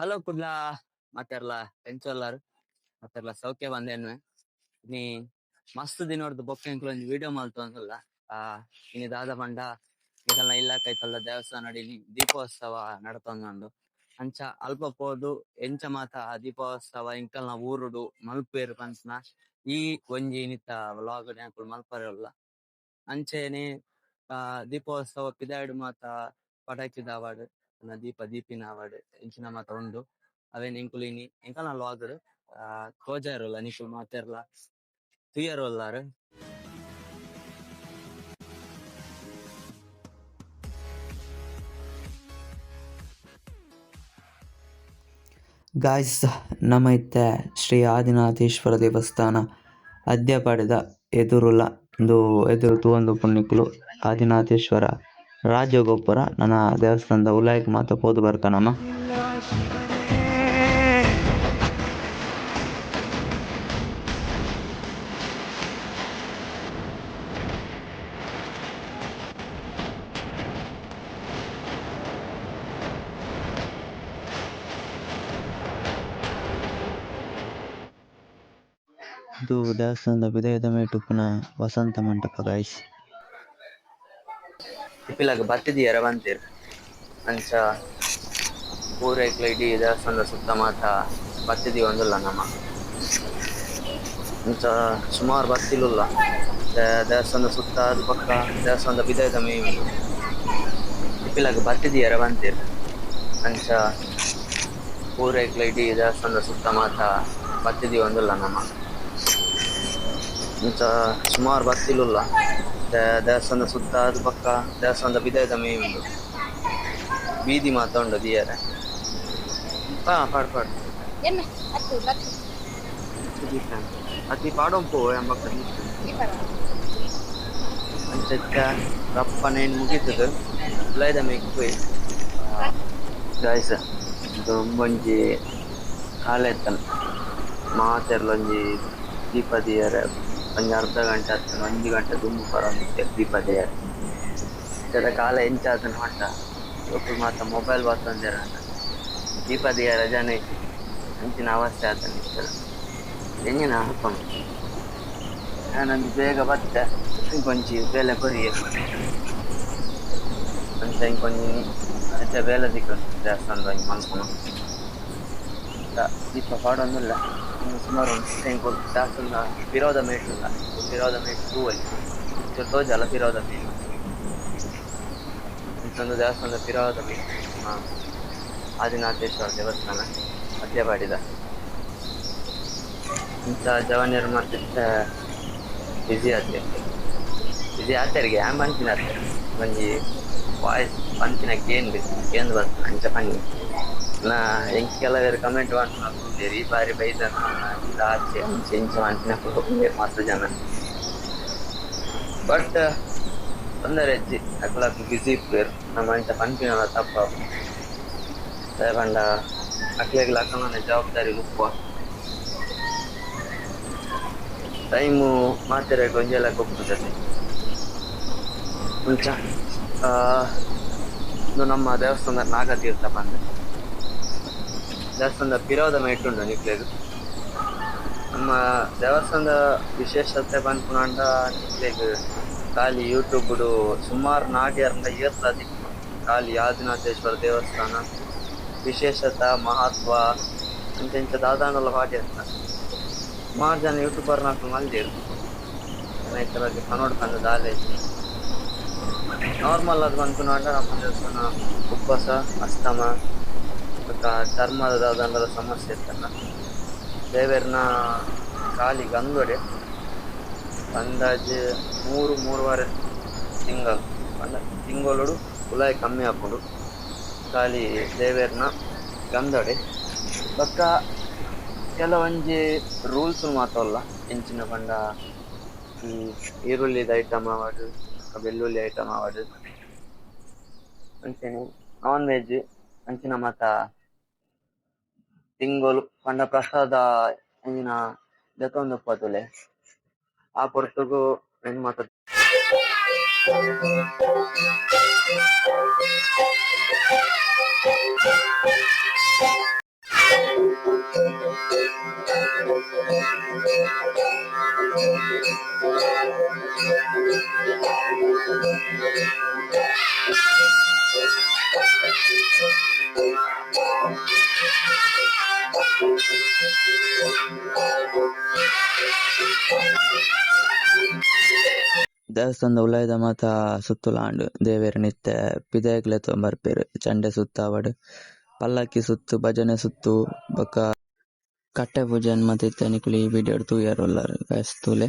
Hello Kudla ಮಾತೆರ್ಲ ಎಂಚೊಲ್ಲಾರು ಮಾತೆರ್ಲ ಸೌಖ್ಯ ಬಂದೇನು ನೀ ಮಸ್ತ್ ದಿನೋಡ್ದು ಬೊಕ್ಕ ಒಂಜಿ ವಿಡಿಯೋ ಮಲ್ತೊಂದುಲ್ಲ ಆ ಇನಿ ದಾದ ಪಂಡ ಇದೆಲ್ಲ ತಲ್ಲ ದೇವಸ್ಥಾನ ನಡಿ ದೀಪೋತ್ಸವ ನಡತಂದು ಅಂಚ ಅಲ್ಪ ಪೋದು ಎಂಚ ಮಾತ ಆ ದೀಪೋತ್ಸವ, ಇಂಕಲ್ನ ಊರುಡು, ಮಲ್ಪೇರು ಪನ್ಸ್ನ ಈ ಒಂಜಿ ನಿತ್ತ ವ್ಲಾಗ್ ಡ್ ಮಲ್ಪರಲ್ಲ ಅಂಚೆನೆ, ಆ, ದೀಪೋತ್ಸವ ಪಿದಾಯ್ಡ್ ಮಾತ, ಪಟಾಕಿ ದಾವಾಡ್. ದೀಪ ದೀಪಿನ ಅವಾರ್ಡ್ ಮಾತ ಉಂಡು ಅವೆನ್ ಎಂಕಲ್ನ ಆ ಡ್ ಆ ತೋಜಾರುಲ್ಲ ನಿಕುಲು ಮಾತೆರ್ಲ ತೂಯರೆ ಉಲ್ಲಾರ್ ಗಾಯ್ಸ್ ನಮ್ಮ ಇತ್ತೆ ಶ್ರೀ ಆದಿನಾಥೇಶ್ವರ ದೇವಸ್ಥಾನ. ಅದ್ಯಪಾಡಿದ ಎದುರುಲ ಉಂದು ಎದುರು ತೂವೊಂದು ಪುಣ್ಯಕುಲು, ಆದಿನಾಥೇಶ್ವರ. ರಾಜಗೋಪುರ. ನನ್ನ ದೇವಸ್ಥಾನದ ಉಲಾಯಿಗ್ ಮಾತ ಪೋದು ಬರ್ಪೆನಮ ಇದು ದೇವಸ್ಥಾನದ ಬಿದಾಯದ ಮೇಟ್. ಉಪ್ಪುನ ವಸಂತ ಮಂಟಪ ಗಾಯ್ಸ್ ಇಪ್ಪಿಲಕ ಬತ್ತಿದಿಯರ ಬಂತೆರ್ ಅಂಚ ಪೂರೈಕ್ಲ ಇಡೀ ದೇವಸ್ಥಾನದ ಸುತ್ತ ಮಾತ ಬತ್ತಿದಿ ಒಂದುಲ್ಲ ನಮ ಅಂಚ ಸುಮಾರು ಬತ್ತಿಲುಲ್ಲ ದೇ- ದೇವಸ್ಥಾನದ ಸುತ್ತ ಆದ್ ಪಕ್ಕ ದೇವಸ್ಥಾನದ ಪಿದಾಯ್ದ ಮೇ ಉಂಡು ಇಪ್ಪಿಲಕ ಬತ್ತಿದಿಯರ ಬಂತೆರ್ ಅಂಚ ಪೂರೈಕ್ಲ ಇಡೀ ದೇವಸ್ಥಾನದ ಸುತ್ತ ಮಾತ ಬತ್ತಿದಿ ಒಂದುಲ್ಲ ನಮ ಮುಂಚ ಸುಮಾರು ಬಸ್ ಇಲ್ಲಲ್ಲ. ದೇವಸ್ಥಾನದ ಸುತ್ತ ಅದು ಪಕ್ಕ ದೇವಸ್ಥಾನದ ಬಿದಯದ ಮೇ ಉಂಟು. ಬೀದಿ ಮಾತ್ರ ಉಂಟು ದಿಯರೆ ಹಾ ಪಾಡು ಪಾಡು. ಅತಿ ಪಾಡೋಂ ಪೋ ಎಂಬ ಅಂಚಕ್ಕ ರಪ್ಪನೇನು ಮುಗೀತದೆ. ಲೈದ ಮೇಕ್ ಪೋಯ್ ಗಾಯ್ಸ ಒಂಬೊಂಜಿ ಕಾಲ ಎತ್ತನ ಮಾತೆರ್ಲೊಂಜಿ ದೀಪದಿಯರ ದೀಪ ದಿಯರ ಒಂಜಿ ಅರ್ಧ ಗಂಟೆ ಆತನ ಒಂಜಿ ಗಂಟೆ ದುಂಬು ಬರೋಂದಿತ್ತೆ ದೀಪ ದಿಯರ ಜರ ಕಾಲ ಎಂಚಾತನ ಹೊಂಟ ಒಟ್ಟು ಮಾತ ಮೊಬೈಲ್ ಬರ್ತಂದಿರ ದೀಪ ದಿಯರ ಜನ ಅಂಚಿನ ಅವಸ್ಥೆ ಆತನ ಇಷ್ಟರ ಎಂಜಿನ ಹಾಕೋಣ ನಾನೊಂದು ಬೇಗ ಬತ್ತೆ ಇಂಕೊಂಚಿ ಬೇಲೆ ಕೊರಿಯ ಅಂತ ಇಂಕೊಂಚಿ ಹೆಚ್ಚ ಬೇಲೆ ದಿಕ್ಕ ದೇವಸ್ಥಾನದ ಒಂಜಿ ಮಲ್ಪುನ ದೀಪ ಪಾಡೊಂದಿಲ್ಲ ಇನ್ನು ಸುಮಾರು ಒಂದು ಇಂಕೊ ದೇವಸ್ಥಾನದ ಫಿರೋದ ಮೇಟ್ ಫಿರೋದ ವಿರೋಧ ಮೇಟ್ ಅಲ್ಲಿ ತೋಜಲ್ಲ ವಿರೋಧ ಮೇಟ್ ಇಂತೊಂದು ದೇವಸ್ಥಾನದ ಫಿರೋದ ಹಾಂ. ಆದಿನಾಥೇಶ್ವರ ದೇವಸ್ಥಾನ ಮಧ್ಯಪಾಡಿದ ಇಂಥ ಜವಾನಿಯರು ಮಾಡ್ತಿದ್ದ ಬಿಸಿ ಆದ್ರೆ ಬಿಸಿ ಆ್ಯಮ್ ಪಂಚಿನ ಬಂದು ಒಂಜಿ ವಾಯ್ಸ್ ಪಂಚಿನ ಕೇಂದ್ರ ಗೇನ್ ಬರ್ತದೆ? ಅಂಚ ಪಂಡಿ ಮಾಡ್ತಾರೆ ಈ ಬಾರಿ ಬೈದ ಇಲ್ಲ ಆಚೆ ಅಂಚೆ ಇಂಚ ಪಂಚಿನ ಮಸ್ತ್ ಜನ. ಬಟ್ ತೊಂದರೆ ಹೆಚ್ಚಿ ಅಕ್ಲಾಕ್ ಬಿಸಿ ಇಪ್ಪೇರು ನಮ್ಮ ಇಂಚ ಪಂಪಿನ ತಪ್ಪ. ಪಂಡ ಅಕ್ಲೆಗ್ ಲಕ್ಕನ ಜವಾಬ್ದಾರಿ ಉಪ್ಪುವ ಟೈಮು ಮಾತೆರೆ ಗೊಂಜಲ ಕೊಪ್ಪುತ್ತದೆ ಮುಂಚ ಇದು ನಮ್ಮ ದೇವಸ್ಥಾನದ ನಾಗತೀರ್ಥ ಬಂದೆ. ದೇವಸ್ಥಾನದ ಪಿರೋದ ಇಟ್ಟುಂಡು ನಿಕ್ಲೆಗ್ ನಮ್ಮ ದೇವಸ್ಥಾನದ ವಿಶೇಷತೆ ಬಂದ್ಕೊಂಡ ನಿಕ್ಲೆಗ್ ಖಾಲಿ ಯೂಟ್ಯೂಬ್ಡು ಸುಮಾರು ನಾಡ್ಯಾರ್ಂದ ಇಯರ್ಸ್ ದಿಕ್ಕು ಖಾಲಿ ಆದಿನಾಥೇಶ್ವರ ದೇವಸ್ಥಾನ, ವಿಶೇಷತ, ಮಹತ್ವ ಅಂತ ಇಂಚ ದಾದಾನೆಲ್ಲ ಅಂತ ಸುಮಾರು ಜನ ಯೂಟ್ಯೂಬರ್ ನಾಲ್ಕು ಮಲ್ದಿರು ಅನೇಕ ಬಗ್ಗೆ ಕನ್ನಡ ದಾಲೆ ನಾರ್ಮಲ್ ಅದು ಬಂದ್ಕೊಂಡ ನಮ್ಮ ದೇವಸ್ಥಾನ ಉಪವಾಸ ಅಸ್ತಮ ಮತ್ತು ಚರ್ಮದ ದಾದಂಡದ ಸಮಸ್ಯೆ ಇರ್ತಲ್ಲ ದೇವರನ್ನ ಕಾಲಿಗೆ ಗಂದೊಡೆ ಅಂದಾಜು ಮೂರು, ಮೂರುವರೆ ತಿಂಗಳು ಅಂದ ತಿಂಗಳು ಉಲಾಯಿ ಕಮ್ಮಿ ಹಾಕೊಂಡು ಖಾಲಿ ದೇವೇರ್ನ ಗಂದೊಡೆ ಬಕ್ಕ ಕೆಲವೊಂಜಿ ರೂಲ್ಸ್ ಮಾತಲ್ಲ ಎಂಚಿನ ಪಂಡ, ಈ ಈರುಳ್ಳಿದ ಐಟಮ್ ಆವಾಡು ಬೆಳ್ಳುಳ್ಳಿ ಐಟಮ್ ಆವಾಡು ಅಂಚನೆ ನಾನ್ ವೆಜ್ ಅಂಚಿನ ಮತ ತಿಂಗಳು ಪಂಡ ಪ್ರಸಾದ ಎಂಜಿನ ದೆತೊಂದು ಉಪ್ಪತ್ತುಲೆ ಆ ಪೊರ್ತುಗು ಏನ್ ಮಾತ ದೇವಸ್ಥಾನದ ಉಲಾಯದ ಮಾತ ಸುತ್ತುಲಾಂಡು ದೇವೇರ ನಿತ್ಯ ಪಿದೇಗ್ಲೆ ತೂವೊಂದು ಬರ್ಪೆರ್ ಚಂಡೆ ಸುತ್ತ ಆವಡ್ ಪಲ್ಲಕ್ಕಿ ಸುತ್ತು ಭಜನೆ ಸುತ್ತು ಬೊಕ ಕಟ್ಟೆ ಪೂಜೆನ್ ಮಾತ ವಿಡಿಯೋ ನಿಕುಲು ಈ ವಿಡಿಯೋಡ್ ತೂಯರೆ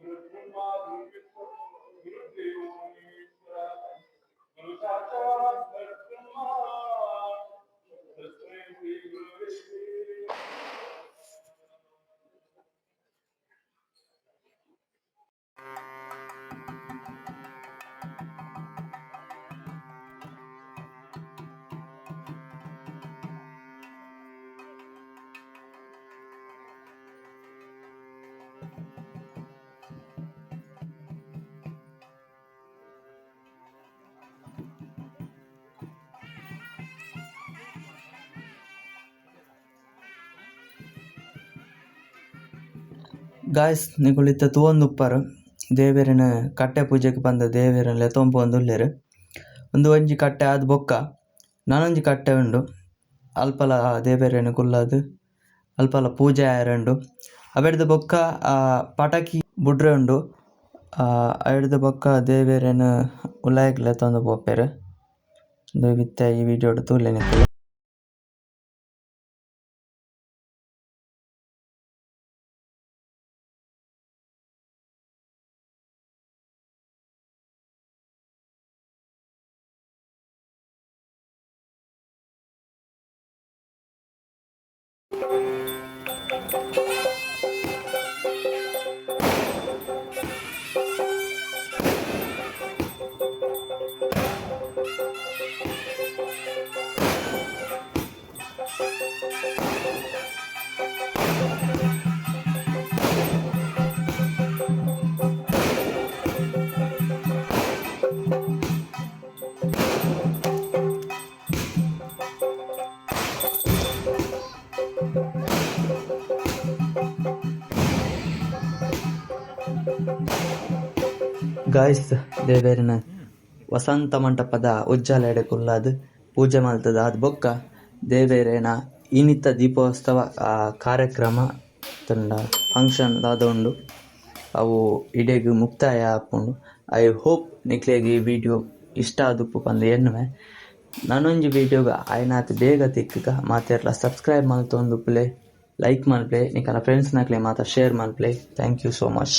Thank you. ಗಾಯ್ಸ್ ನಿಕುಲಿತ್ತ ತೂವೊಂದು ಉಪ್ಪರ್ ದೇವೆರಿನ ಕಟ್ಟೆ ಪೂಜೆಗ್ ಲೆತೊಂಬು ಒಂದು ಉಳ್ಳೇರು ಒಂದು ಒಂಜಿ ಕಟ್ಟೆ ಆದ್ ಬೊಕ್ಕ, ನನೊಂಜಿ ಕಟ್ಟೆ ಉಂಡು. ಅಲ್ಪಲ ದೇವೆರೆನ್ ಕುಲ್ಲಾದ್ ಅಲ್ಪಲ ಪೂಜೆ ಆಯರುಂಡು ಅವೆಡ್ದ್ ಬೊಕ್ಕ ಪಟಕಿ ಬುಡ್ರೆ ಉಂಡು. ಅವೆಡ್ದ ಬೊಕ್ಕ ದೇವೇರೆನ್ ಉಲಾಯಕ್ಕೆ ತಂದು ಪೋಪೆರ್ ಉಂದು ವಿತ್ತ ಈ ವಿಡಿಯೋಡ್ ತೂಲೆನಿಕ್ಕೆಲ್ ಗಾಯ್ಸ್ ದೇವೇರಿನ ವಸಂತ ಮಂಟಪದ ಉಜ್ಜಾಲೆಡೆ ಕುಲ್ಲಾದ್ ಪೂಜೆ ಮಲ್ತದ ಅದ್ ಬೊಕ್ಕ ದೇವೇರೇನ ಇನ್ನಿತ್ತ ದೀಪೋತ್ಸವ ಕಾರ್ಯಕ್ರಮ ತಂಡ ಫಂಕ್ಷನ್ ದಾದ ಉಂಡು ಅವು ಇಡೆಗ್ ಮುಕ್ತಾಯ ಹಾಕೊಂಡು ಐ ಹೋಪ್ ನಿಕ್ಲೆಗ್ ಈ ವಿಡಿಯೋ ಇಷ್ಟ ಆದಪ್ಪು ಬಂದು ಎನ್ನುವೆ. ನನೊಂಜಿ ವಿಡಿಯೋಗ ಆಯ್ನಾತ್ ಬೇಗ ತಿಕ್ಕ ಮಾತೆರ್ಲ ಸಬ್ಸ್ಕ್ರೈಬ್ ಮಾಡ್ತೊಂದು ಪ್ಲೇ ಲೈಕ್ ಮಾಡ್ಲೇ ನಿಕಲ ಫ್ರೆಂಡ್ಸ್ ನಕ್ಲೆ ಮಾತ ಶೇರ್ ಮಾಡ್ಲೇ ಥ್ಯಾಂಕ್ ಯು ಸೋ ಮಚ್